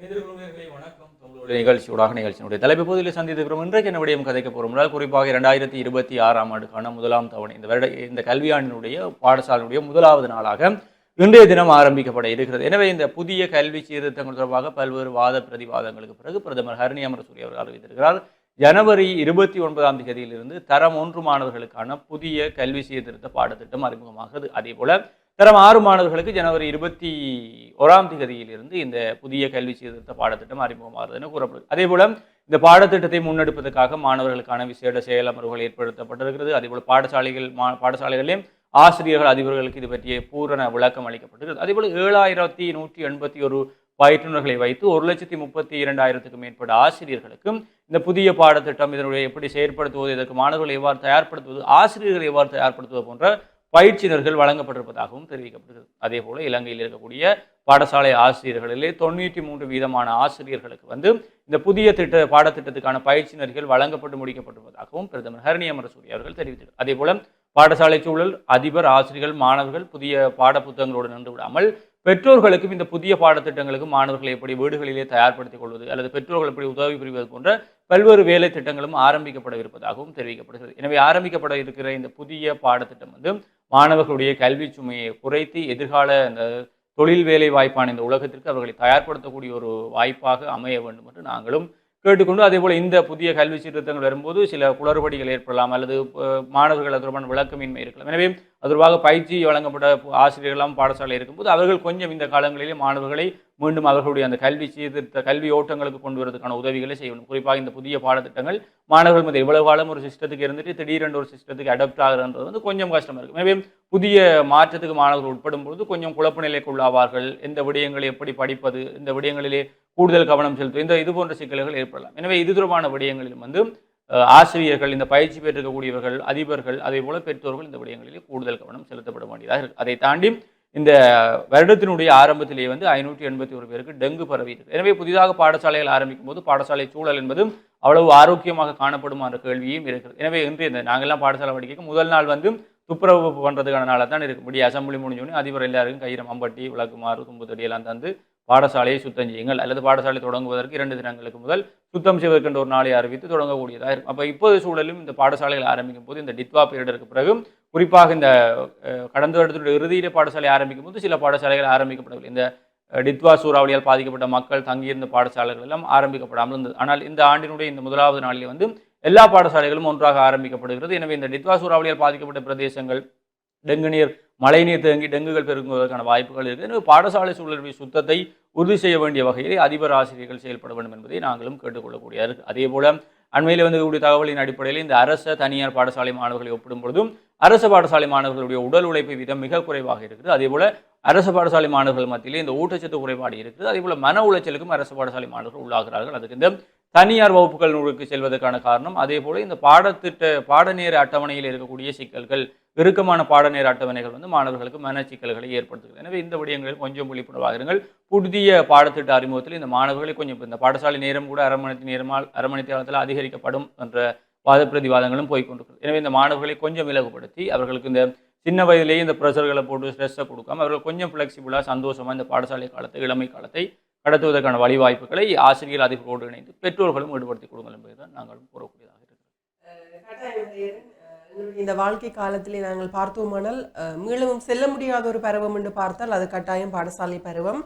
வணக்கம். நிகழ்ச்சியூடாக நிகழ்ச்சியினுடைய தலைப்பு பகுதியில் சந்தித்திருக்கிறோம். இன்றைக்கு என்ன விடயம் கதைக்க போகிறோம் என்றால் குறிப்பாக இரண்டாயிரத்தி இருபத்தி ஆறாம் ஆண்டுக்கான முதலாம் தவணை. இந்த வருட இந்த கல்வியாண்டினுடைய பாடசாலையினுடைய முதலாவது நாளாக இன்றைய தினம் ஆரம்பிக்கப்பட இருக்கிறது. எனவே இந்த புதிய கல்வி சீர்திருத்தங்கள் தொடர்பாக பல்வேறு வாத பிரதிவாதங்களுக்கு பிறகு பிரதமர் ஹரணி அமரசூரி அவர்கள் அறிவித்திருக்கிறார். ஜனவரி இருபத்தி ஒன்பதாம் தேதியிலிருந்து தரம் ஒன்று மாணவர்களுக்கான புதிய கல்வி சீர்திருத்த பாடத்திட்டம் அறிமுகமாகுது அதே போல தரம் ஆறு மாணவர்களுக்கு ஜனவரி இருபத்தி ஓராம் தேதியிலிருந்து இந்த புதிய கல்வி சீர்திருத்த பாடத்திட்டம் அறிமுகமாகிறது என கூறப்படுது. அதே போல இந்த பாடத்திட்டத்தை முன்னெடுப்பதற்காக மாணவர்களுக்கான விசேட செயலமர்வுகள் ஏற்படுத்தப்பட்டிருக்கிறது. அதேபோல் பாடசாலைகள் மா பாடசாலைகளிலும் ஆசிரியர்கள் அதிபர்களுக்கு இது பற்றிய பூரண விளக்கம் அளிக்கப்பட்டிருக்கிறது. அதேபோல் ஏழாயிரத்தி நூற்றி எண்பத்தி ஒரு பயிற்றுநர்களை வைத்து ஒரு லட்சத்தி முப்பத்தி இரண்டாயிரத்துக்கும் மேற்பட்ட ஆசிரியர்களுக்கும் இந்த புதிய பாடத்திட்டம் இதனுடைய எப்படி செயற்படுத்துவது இதற்கு மாணவர்களை எவ்வாறு தயார்படுத்துவது ஆசிரியர்களை எவ்வாறு தயார்படுத்துவது போன்ற பயிற்சியினர்கள் வழங்கப்பட்டிருப்பதாகவும் தெரிவிக்கப்படுகிறது. அதே போல இலங்கையில் இருக்கக்கூடிய பாடசாலை ஆசிரியர்களிலே தொண்ணூற்றி மூன்று வீதமான ஆசிரியர்களுக்கு வந்து இந்த புதிய திட்ட பாடத்திட்டத்துக்கான பயிற்சியினர்கள் வழங்கப்பட்டு முடிக்கப்பட்டிருப்பதாகவும் பிரதமர் ஹரணி அமரசூரி அவர்கள் தெரிவித்தார் அதே போல பாடசாலை சூழல் அதிபர் ஆசிரியர்கள் மாணவர்கள் புதிய பாட புத்தகங்களோடு நின்று விடாமல் பெற்றோர்களுக்கும் இந்த புதிய பாடத்திட்டங்களுக்கும் மாணவர்களை எப்படி வீடுகளிலே தயார்படுத்திக் கொள்வது அல்லது பெற்றோர்கள் எப்படி உதவி புரிவது போன்ற பல்வேறு வேலை திட்டங்களும் ஆரம்பிக்கப்படவிருப்பதாகவும் தெரிவிக்கப்படுகிறது. எனவே ஆரம்பிக்கப்பட இருக்கிற இந்த புதிய பாடத்திட்டம் வந்து மாணவர்களுடைய கல்வி சுமையை குறைத்து எதிர்கால இந்த தொழில் வேலை வாய்ப்பான இந்த உலகத்திற்கு அவர்களை தயார்படுத்தக்கூடிய ஒரு வாய்ப்பாக அமைய வேண்டும் என்று நாங்களும் கேட்டுக்கொண்டு அதே போல் இந்த புதிய கல்வி சீர்திருத்தங்கள் வரும்போது சில குளறுபடிகள் ஏற்படலாம் அல்லது மாணவர்கள் அது தொடர்பான விளக்கமின்மை இருக்கலாம். எனவே அது தொடர்பாக பயிற்சி வழங்கப்பட்ட ஆசிரியர்களாம் பாடசாலை இருக்கும்போது அவர்கள் கொஞ்சம் இந்த காலங்களிலே மாணவர்களை மீண்டும் அவர்களுடைய அந்த கல்வி சீர்திருத்த கல்வி ஓட்டங்களுக்கு கொண்டு வரதுக்கான உதவிகளை செய்யணும். குறிப்பாக இந்த புதிய பாடத்திட்டங்கள் மாணவர்கள் வந்து இவ்வளவு காலம் ஒரு சிஸ்டத்துக்கு இருந்துட்டு திடீரென்று ஒரு சிஸ்டத்துக்கு அடாப்ட் ஆகுறது வந்து கொஞ்சம் கஷ்டமாக இருக்கும் எனவே புதிய மாற்றத்துக்கு மாணவர்கள் உட்படும் பொழுது கொஞ்சம் குழப்ப நிலைக்கு உள்ளாவார்கள். எந்த விடயங்களை எப்படி படிப்பது இந்த விடயங்களிலே கூடுதல் கவனம் செலுத்துவது இந்த இது போன்ற சிக்கல்கள் ஏற்படலாம். எனவே இது தொடர்பான விடயங்களிலும் வந்து ஆசிரியர்கள் இந்த பயிற்சி பெற்றிருக்கக்கூடியவர்கள் அதிபர்கள் அதே போல பெற்றோர்கள் இந்த விடயங்களிலே கூடுதல் கவனம் செலுத்தப்பட வேண்டியதாக இருக்கு. அதை தாண்டி இந்த வருடத்தினுடைய ஆரம்பத்திலேயே வந்து ஐநூற்றி எண்பத்தி ஒரு பேருக்கு டெங்கு பரவி எனவே புதிதாக பாடசாலைகள் ஆரம்பிக்கும் போது பாடசாலை சூழல் என்பது அவ்வளவு ஆரோக்கியமாக காணப்படுமா என்ற கேள்வியும் இருக்கிறது. எனவே இன்று இந்த நாங்கள்லாம் பாடசாலை படிக்க முதல் நாள் வந்து துப்புரவு பண்ணுறதுக்கான நாளாக தான் இருக்கும். இப்படி அசம்பிளி முடிஞ்சோடனே அதிபர் எல்லாருக்கும் கயிறு மம்பட்டி விளக்குமாறு தும்புத்தடி எல்லாம் தந்து பாடசாலையை சுத்தம் செய்யுங்கள் அல்லது பாடசாலை தொடங்குவதற்கு இரண்டு தினங்களுக்கு முதல் சுத்தம் செய்வதற்கென்ற ஒரு நாளை அறிவித்து தொடங்கக்கூடியதாக இருக்கும். அப்போ இப்போது சூழலும் இந்த பாடசாலைகள் ஆரம்பிக்கும் போது இந்த டித்வா பீரியடருக்கு பிறகு குறிப்பாக இந்த கடந்த வருடத்தினுடைய இறுதியிலே பாடசாலை ஆரம்பிக்கும் போது சில பாடசாலைகள் ஆரம்பிக்கப்படவில்லை. இந்த டித்வா சூறாவளியால் பாதிக்கப்பட்ட மக்கள் தங்கியிருந்த பாடசாலைகள் எல்லாம் ஆரம்பிக்கப்படாமல் இருந்தது. ஆனால் இந்த ஆண்டினுடைய இந்த முதலாவது நாளில் வந்து எல்லா பாடசாலைகளும் ஒன்றாக ஆரம்பிக்கப்படுகிறது. எனவே இந்த டித்வா சூறாவளியால் பாதிக்கப்பட்ட பிரதேசங்கள் டெங்கு நீர் மழைநீர் தேங்கி டெங்குகள் பெருங்குவதற்கான வாய்ப்புகள் இருக்குது. எனவே பாடசாலை சூழலுடைய சுத்தத்தை உறுதி செய்ய வேண்டிய வகையில் அதிபர் ஆசிரியர்கள் செயல்பட வேண்டும் என்பதை நாங்களும் கேட்டுக்கொள்ளக்கூடியது அதே போல அண்மையில் வந்து கூடிய தகவலின் அடிப்படையில் இந்த அரச தனியார் பாடசாலை மாணவர்களை ஒப்பிடும் பொழுதும் அரசு பாடசாலை மாணவர்களுடைய உடல் உழைப்பு விதம் மிக குறைவாக இருக்குது. அதே போல் அரசு பாடசாலை மாணவர்கள் மத்தியிலே இந்த ஊட்டச்சத்து குறைபாடு இருக்குது. அதேபோல் மன உளைச்சலுக்கும் அரசு பாடசாலை மாணவர்கள் உள்ளாகிறார்கள். அதுக்கு இந்த தனியார் வகுப்புகள் நூலுக்கு செல்வதற்கான காரணம். அதே போல் இந்த பாடத்திட்ட பாடநேர அட்டவணையில் இருக்கக்கூடிய சிக்கல்கள் இறுக்கமான பாடநேர அட்டவணைகள் வந்து மாணவர்களுக்கு மன சிக்கல்களை ஏற்படுத்துகிறது. எனவே இந்த விடயங்களில் கொஞ்சம் விழிப்புணர்வாக இருங்கள். புதிய பாடத்திட்ட அறிமுகத்தில் இந்த மாணவர்களை கொஞ்சம் இந்த பாடசாலை நேரம் கூட அரை மணி நேரமால் அரை மணி நேரத்தில் அதிகரிக்கப்படும் என்ற வாத பிரதிவாதங்களும் போய்கொண்டிருக்கிறது எனவே இந்த மாணவர்களை கொஞ்சம் இலகுபடுத்தி அவர்களுக்கு இந்த சின்ன வயதிலேயே இந்த ப்ரெஷர்களை போட்டு ஸ்ட்ரெஸ்ஸை கொடுக்காம அவர்கள் கொஞ்சம் ஃப்ளெக்சிபிளாக சந்தோஷமாக இந்த பாடசாலை காலத்தை இளமை காலத்தை கடத்துவதற்கான வழிவாய்ப்புகளை ஆசிரியர் அதிபரோடு இணைந்து பெற்றோர்களும் ஈடுபடுத்திக் கொடுங்கள் என்பதுதான் நாங்களும் கூறக்கூடியதாக இருக்கிறோம் இந்த வாழ்க்கை காலத்திலே நாங்கள் பார்த்தோமானால் மீளவும் செல்ல முடியாத ஒரு பருவம் என்று பார்த்தால் அது கட்டாயம் பாடசாலை பருவம்.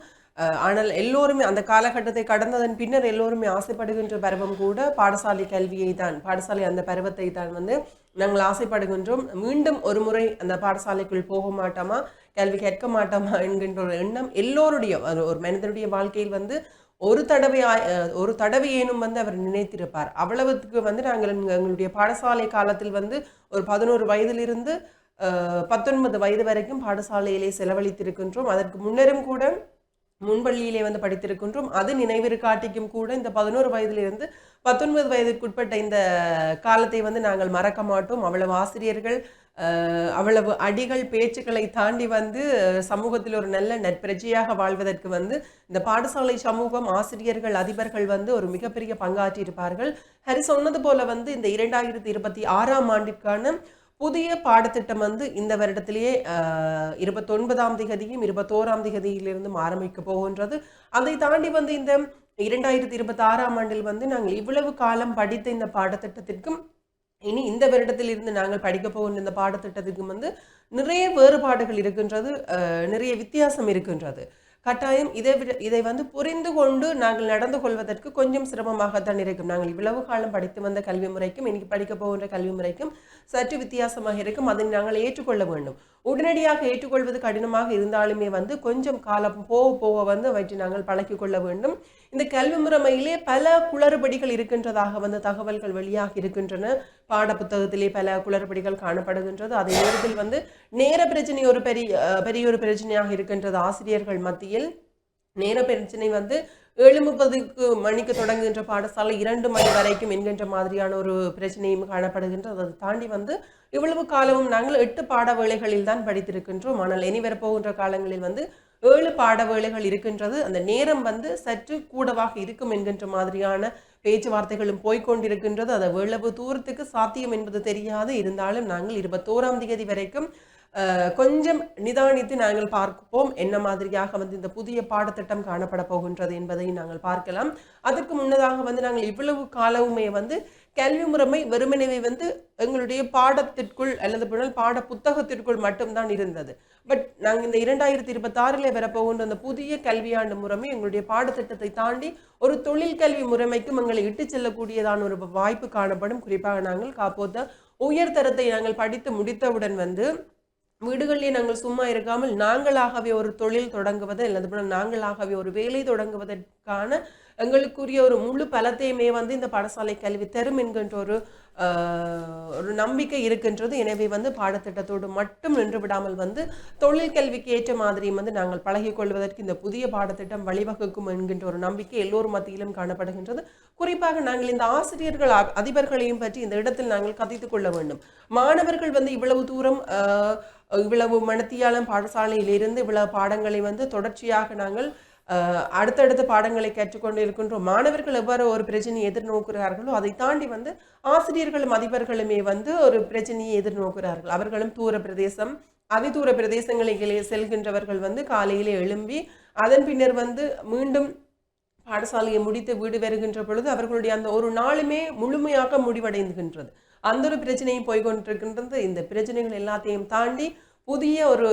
ஆனால் எல்லோருமே அந்த காலகட்டத்தை கடந்ததன் பின்னர் எல்லோருமே ஆசைப்படுகின்ற பருவம் கூட பாடசாலை கல்வியை தான். பாடசாலை அந்த பருவத்தை தான் வந்து நாங்கள் ஆசைப்படுகின்றோம். மீண்டும் ஒரு முறை அந்த பாடசாலைக்குள் போக மாட்டோமா? கல்வி கேட்க மாட்டோமா? என்கின்ற ஒரு எண்ணம் எல்லோருடைய ஒரு- ஒரு மனிதனுடைய வாழ்க்கையில் வந்து ஒரு தடவை ஒரு தடவையேனும் வந்து அவர் நினைத்திருப்பார். அவ்வளவுக்கு வந்து நாங்கள் எங்களுடைய பாடசாலை காலத்தில் வந்து ஒரு பதினோரு வயதிலிருந்து பத்தொன்பது வயது வரைக்கும் பாடசாலையிலே செலவழித்திருக்கின்றோம். அதற்கு முன்னரும் கூட முன்பள்ளியிலே வந்து படித்திருக்கின்றோம். அது நினைவிரு காட்டிக்கும் கூட இந்த பதினோரு வயதிலிருந்து பத்தொன்பது வயதுக்குட்பட்ட இந்த காலத்தை வந்து நாங்கள் மறக்க மாட்டோம். அவ்வளவு ஆசிரியர்கள் அவ்வளவு அடிகள் பேச்சுக்களை தாண்டி வந்து சமூகத்தில் ஒரு நல்ல நற்பிரஜையாக வாழ்வதற்கு வந்து இந்த பாடசாலை சமூகம் ஆசிரியர்கள் அதிபர்கள் வந்து ஒரு மிகப்பெரிய பங்காற்றியிருப்பார்கள். ஹரி சொன்னது போல வந்து இந்த இரண்டாயிரத்தி இருபத்தி ஆறாம் ஆண்டிற்கான புதிய பாடத்திட்டம் வந்து இந்த வருடத்திலேயே இருபத்தொன்பதாம் திகதியும் இருபத்தோராம் திகதியிலிருந்தும் ஆரம்பிக்க போகின்றது. அதை தாண்டி வந்து இந்த இரண்டாயிரத்தி இருபத்தி ஆறாம் ஆண்டில் வந்து நாங்கள் இவ்வளவு காலம் படித்த இந்த பாடத்திட்டத்திற்கும் இனி இந்த வருடத்திலிருந்து நாங்கள் படிக்க போகின்ற இந்த பாடத்திட்டத்திற்கும் வந்து நிறைய வேறுபாடுகள் இருக்கின்றது நிறைய வித்தியாசம் இருக்கின்றது. கட்டாயம் இதை விட இதை வந்து புரிந்து கொண்டு நாங்கள் நடந்து கொள்வதற்கு கொஞ்சம் சிரமமாகத்தான் இருக்கும். நாங்கள் இவ்வளவு காலம் படித்து வந்த கல்வி முறைக்கும் இன்னைக்கு படிக்க போகின்ற கல்வி முறைக்கும் சற்று வித்தியாசமாக இருக்கும். அதை நாங்கள் ஏற்றுக்கொள்ள வேண்டும். உடனடியாக ஏற்றுக்கொள்வது கடினமாக இருந்தாலுமே வந்து கொஞ்சம் காலம் போக போக வந்து அவற்றை நாங்கள் பழக்கி கொள்ள வேண்டும். இந்த கல்வி முறைமையிலே பல குளறுபடிகள் இருக்கின்றதாக வந்து தகவல்கள் வெளியாக இருக்கின்றன. பாட புத்தகத்திலே பல குளறுபடிகள் காணப்படுகின்றது. அதே நேரத்தில் வந்து நேர பிரச்சனை ஒரு பெரிய பெரிய ஒரு பிரச்சனையாக இருக்கின்றது ஆசிரியர்கள் மத்தியில். நேர பிரச்சனை வந்து ஏழு முப்பதுக்கு மணிக்கு தொடங்குகின்ற பாடசாலை இரண்டு மணி வரைக்கும் என்கின்ற மாதிரியான ஒரு பிரச்சனையும் காணப்படுகின்றது. அதை தாண்டி வந்து இவ்வளவு காலமும் நாங்கள் எட்டு பாட வேளைகளில் தான் படித்திருக்கின்றோம். ஆனால் இனி வரப்போகின்ற காலங்களில் வந்து ஏழு பாட வேளைகள் இருக்கின்றது. அந்த நேரம் வந்து சற்று கூடவாக இருக்கும் என்கின்ற மாதிரியான பேச்சுவார்த்தைகளும் போய்க்கொண்டிருக்கின்றது. அது எவ்வளவு தூரத்துக்கு சாத்தியம் என்பது தெரியாது. இருந்தாலும் நாங்கள் இருபத்தோராம் தேதி வரைக்கும் கொஞ்சம் நிதானித்து நாங்கள் பார்ப்போம் என்ன மாதிரியாக வந்து இந்த புதிய பாடத்திட்டம் காணப்பட போகின்றது என்பதை நாங்கள் பார்க்கலாம். அதற்கு முன்னதாக வந்து நாங்கள் இவ்வளவு காலமுமே வந்து கல்வி முறைமை வெறுமனவே வந்து எங்களுடைய பாடத்திற்குள் அல்லது பின்னால் பாட புத்தகத்திற்குள் மட்டும்தான் இருந்தது. பட் நாங்கள் இந்த இரண்டாயிரத்தி இருபத்தாறில் வரப்போகின்ற அந்த புதிய கல்வியாண்டு முறைமை எங்களுடைய பாடத்திட்டத்தை தாண்டி ஒரு தொழில் கல்வி முறைமைக்கும் எங்களை இட்டு செல்லக்கூடியதான ஒரு வாய்ப்பு காணப்படும். குறிப்பாக நாங்கள் காப்போத்த உயர்தரத்தை நாங்கள் படித்து முடித்தவுடன் வந்து வீடுகளிலே நாங்கள் சும்மா இருக்காமல் நாங்களாகவே ஒரு தொழில் தொடங்குவது அல்லது நாங்களாகவே ஒரு வேலை தொடங்குவதற்கான எங்களுக்குரிய ஒரு முழு பலத்தையுமே வந்து இந்த பாடசாலை கல்வி தரும் என்கின்ற ஒரு ஒரு நம்பிக்கை இருக்கின்றது. எனவே வந்து பாடத்திட்டத்தோடு மட்டும் நின்று விடாமல் வந்து தொழில் கல்விக்கு ஏற்ற மாதிரியும் வந்து நாங்கள் பழகிக் கொள்வதற்கு இந்த புதிய பாடத்திட்டம் வழிவகுக்கும் என்கின்ற ஒரு நம்பிக்கை எல்லோர் மத்தியிலும் காணப்படுகின்றது. குறிப்பாக நாங்கள் இந்த ஆசிரியர்கள் அதிபர்களையும் பற்றி இந்த இடத்தில் நாங்கள் கதைத்துக் கொள்ள வேண்டும். மாணவர்கள் வந்து இவ்வளவு தூரம் இவ்வளவு மனத்தியாலம் பாடசாலையிலிருந்து இவ்வளவு பாடங்களை வந்து தொடர்ச்சியாக நாங்கள் அடுத்தடுத்த பாடங்களை கற்றுக்கொண்டு இருக்கின்றோம் மாணவர்கள் எவ்வாறு ஒரு பிரச்சனையை எதிர்நோக்குகிறார்களோ அதை தாண்டி வந்து ஆசிரியர்களும் அதிபர்களுமே வந்து ஒரு பிரச்சனையை எதிர்நோக்குகிறார்கள். அவர்களும் தூர பிரதேசம் அதிதூர பிரதேசங்களிலே செல்கின்றவர்கள் வந்து காலையிலே எழும்பி அதன் பின்னர் வந்து மீண்டும் பாடசாலையை முடித்து வீடு வருகின்ற பொழுது அவர்களுடைய அந்த ஒரு நாளுமே முழுமையாக முடிவடைந்துகின்றது. அந்த ஒரு பிரச்சனையும் போய்கொண்டிருக்கின்றது. இந்த பிரச்சனைகள் எல்லாத்தையும் தாண்டி புதிய ஒரு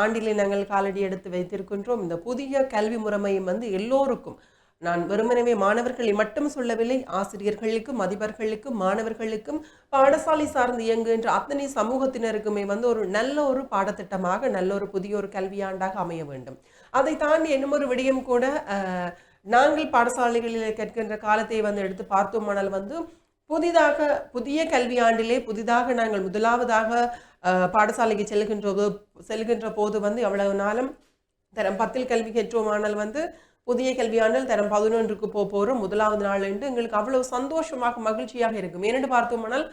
ஆண்டிலே நாங்கள் காலடி எடுத்து வைத்திருக்கின்றோம். இந்த புதிய கல்வி முறைமையும் வந்து எல்லோருக்கும் நான் வெறுமனவே மாணவர்களை மட்டும் சொல்லவில்லை ஆசிரியர்களுக்கும் அதிபர்களுக்கும் மாணவர்களுக்கும் பாடசாலை சார்ந்து இயங்குகின்ற அத்தனை சமூகத்தினருக்குமே வந்து ஒரு நல்ல ஒரு பாடத்திட்டமாக நல்ல ஒரு புதிய ஒரு கல்வியாண்டாக அமைய வேண்டும். அதை தாண்டி இன்னும் ஒரு விடயம் கூட நாங்கள் பாடசாலைகளில் கேட்கின்ற காலத்தை வந்து எடுத்து பார்த்தோமானால் வந்து புதிதாக புதிய கல்வியாண்டிலே புதிதாக நாங்கள் முதலாவதாக பாடசாலைக்கு செல்கின்ற போ- செல்கின்ற போது வந்து எவ்வளவு நாளும் தரம் பத்தில் கல்வி கற்றோமானால் வந்து புதிய கல்வியாண்டில் தரம் பதினொன்றுக்கு போக போகிறோம் முதலாவது நாள் என்று எங்களுக்கு அவ்வளவு சந்தோஷமாக மகிழ்ச்சியாக இருக்கும். ஏனென்று பார்த்தோமானால்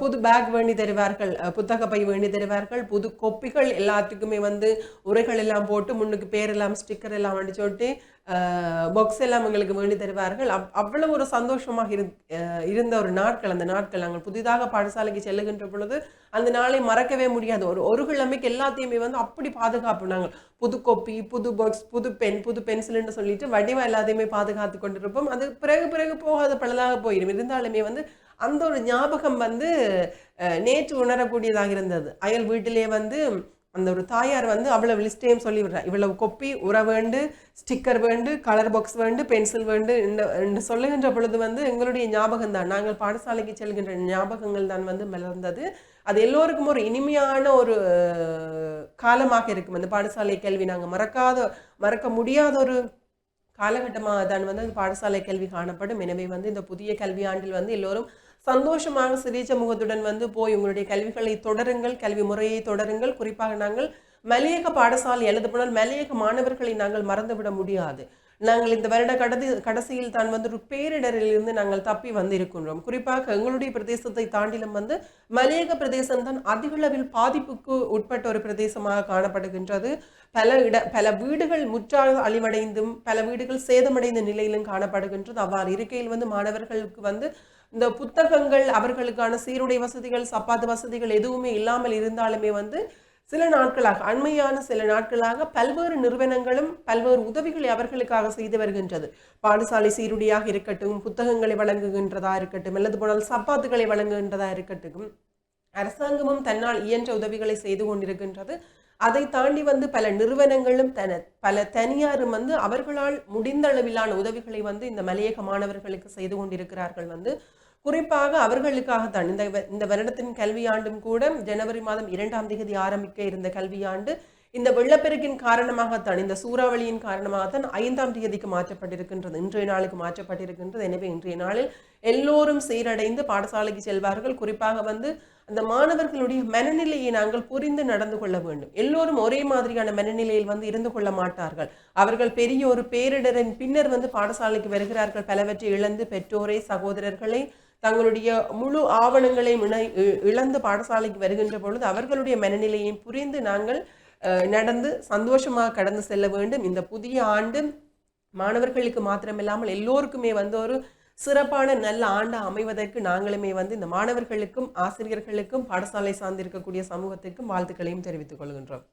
புது பேக் வேண்டி தருவார்கள் புத்தக பை வேண்டி தருவார்கள் புது கொப்பிகள் எல்லாத்துக்குமே வந்து உரைகள் எல்லாம் போட்டு முன்னுக்கு பேர் எல்லாம் ஸ்டிக்கர் எல்லாம் வேண்டி விட்டு பாக்ஸ் எல்லாம் எங்களுக்கு வேண்டி தருவார்கள். அவ் அவ்வளவு ஒரு சந்தோஷமாக இரு இருந்த ஒரு நாட்கள் அந்த நாட்கள் நாங்கள் புதிதாக பாடசாலைக்கு செல்லுகின்ற பொழுது அந்த நாளை மறக்கவே முடியாது. ஒரு ஒரு கிழமைக்கு எல்லாத்தையுமே வந்து அப்படி பாதுகாப்பு நாங்கள். புது கொப்பி புது பாக்ஸ் புது பென் புது பென்சில்னு சொல்லிட்டு வடிவம் எல்லாத்தையுமே பாதுகாத்து கொண்டிருப்போம். அது பிறகு பிறகு போகாத பலதாக போயிடும் இருந்தாலுமே வந்து அந்த ஒரு ஞாபகம் வந்து நேற்று உணரக்கூடியதாக இருந்தது. அயல் வீட்டிலே வந்து அந்த ஒரு தாயார் வந்து அவ்வளவு லிஸ்டையும் சொல்லி விடுறா இவ்வளவு கொப்பி உர வேண்டு ஸ்டிக்கர் வேண்டு கலர் பாக்ஸ் வேண்டு பென்சில் வேண்டு இந்த- என்று சொல்லுகின்ற பொழுது வந்து எங்களுடைய ஞாபகம் தான். நாங்கள் பாடசாலைக்கு செல்கின்ற ஞாபகங்கள் தான் வந்து மலர்ந்தது. அது எல்லோருக்கும் ஒரு இனிமையான ஒரு காலமாக இருக்கும். அந்த பாடசாலை கல்வி நாங்கள் மறக்காத மறக்க முடியாத ஒரு காலகட்டமாக தான் வந்து அந்த பாடசாலை கல்வி காணப்படும். எனவே வந்து இந்த புதிய கல்வியாண்டில் வந்து எல்லோரும் சந்தோஷமாக சிரிச்ச முகத்துடன் வந்து போய் உங்களுடைய கல்விகளை தொடருங்கள் கல்வி முறையை தொடருங்கள். குறிப்பாக நாங்கள் மலையக பாடசாலை எழுத போனால் மலையக மாணவர்களை நாங்கள் மறந்துவிட முடியாது. நாங்கள் இந்த வருட கடதி கடைசியில் தான் வந்து ஒரு பேரிடரிலிருந்து நாங்கள் தப்பி வந்திருக்கின்றோம். குறிப்பாக எங்களுடைய பிரதேசத்தை தாண்டிலும் வந்து மலையக பிரதேசம் தான் அதிகளவில் பாதிப்புக்கு உட்பட்ட ஒரு பிரதேசமாக காணப்படுகின்றது. பல இட பல வீடுகள் முற்றாக அழிவடைந்தும் பல வீடுகள் சேதமடைந்த நிலையிலும் காணப்படுகின்றது. அவ்வாறு இருக்கையில் வந்து மாணவர்களுக்கு வந்து இந்த புத்தகங்கள் அவர்களுக்கான சீருடை வசதிகள் சப்பாத்து வசதிகள் எதுவுமே இல்லாமல் இருந்தாலுமே வந்து சில நாட்களாக அண்மையான சில நாட்களாக பல்வேறு நிறுவனங்களும் பல்வேறு உதவிகளை அவர்களுக்காக செய்து வருகின்றது. பாடசாலை சீருடையாக இருக்கட்டும் புத்தகங்களை வழங்குகின்றதா இருக்கட்டும் அல்லது போனால் சப்பாத்துகளை வழங்குகின்றதா இருக்கட்டும் அரசாங்கமும் தன்னால் இயன்ற உதவிகளை செய்து கொண்டிருக்கின்றது. அதை தாண்டி வந்து பல நிறுவனங்களும் தன பல தனியாரும் வந்து அவர்களால் முடிந்த அளவிலான உதவிகளை வந்து இந்த மலையக மாணவர்களுக்கு செய்து கொண்டிருக்கிறார்கள் வந்து. குறிப்பாக அவர்களுக்காகத்தான் இந்த வ- இந்த வருடத்தின் கல்வியாண்டும் கூட ஜனவரி மாதம் இரண்டாம் தேதி ஆரம்பிக்க இருந்த கல்வியாண்டு இந்த வெள்ளப்பெருக்கின் காரணமாகத்தான் இந்த சூறாவளியின் காரணமாகத்தான் ஐந்தாம் தேதிக்கு மாற்றப்பட்டிருக்கின்றது. இன்றைய நாளுக்கு மாற்றப்பட்டிருக்கின்றது. எனவே இன்றைய நாளில் எல்லோரும் சீரடைந்து பாடசாலைக்கு செல்வார்கள். குறிப்பாக வந்து அந்த மாணவர்களுடைய மனநிலையை நாங்கள் புரிந்து நடந்து கொள்ள வேண்டும். எல்லோரும் ஒரே மாதிரியான மனநிலையில் வந்து இருந்து கொள்ள மாட்டார்கள். அவர்கள் பெரிய ஒரு பேரிடரின் பின்னர் வந்து பாடசாலைக்கு வருகிறார்கள். பலவற்றை இழந்து பெற்றோரை சகோதரர்களை தங்களுடைய முழு ஆவணங்களையும் இணை இழந்து பாடசாலைக்கு வருகின்ற பொழுது அவர்களுடைய மனநிலையை புரிந்து நாங்கள் நடந்து சந்தோஷமாக கடந்து செல்ல வேண்டும். இந்த புதிய ஆண்டு மாணவர்களுக்கு மாத்திரமில்லாமல் எல்லோருக்குமே வந்து ஒரு சிறப்பான நல்ல ஆண்டு அமைவதற்கு நாங்களுமே வந்து இந்த மாணவர்களுக்கும் ஆசிரியர்களுக்கும் பாடசாலை சார்ந்திருக்கக்கூடிய சமூகத்திற்கும் வாழ்த்துக்களையும் தெரிவித்துக் கொள்கின்றோம்.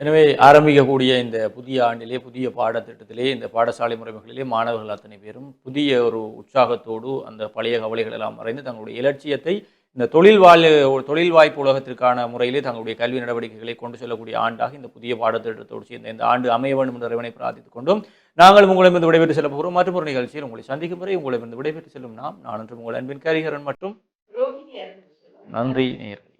எனவே ஆரம்பிக்கக்கூடிய இந்த புதிய ஆண்டிலே புதிய பாடத்திட்டத்திலே இந்த பாடசாலை முறைமைகளிலே மாணவர்கள் அத்தனை பேரும் புதிய ஒரு உற்சாகத்தோடு அந்த பழைய கவலைகள் எல்லாம் மறைந்து தங்களுடைய இலட்சியத்தை இந்த தொழில் வாழ் தொழில் வாய்ப்பு உலகத்திற்கான முறையிலே தங்களுடைய கல்வி நடவடிக்கைகளை கொண்டு செல்லக்கூடிய ஆண்டாக இந்த புதிய பாடத்திட்டத்தோடு சேர்ந்த இந்த ஆண்டு அமைய வேண்டும் என்ற இறைவனை பிரார்த்தித்துக் கொண்டும். நாங்கள் உங்களிடமிருந்து விடைபெற்று செல்ல போகிறோம். மற்றும் ஒரு நிகழ்ச்சியில் உங்களை சந்திக்கும் வரை உங்களிடமிருந்து விடைபெற்று செல்லும் நாம் நான் என்று உங்கள் அன்பின் கரிகரன் மற்றும் நன்றி நேயர்களே.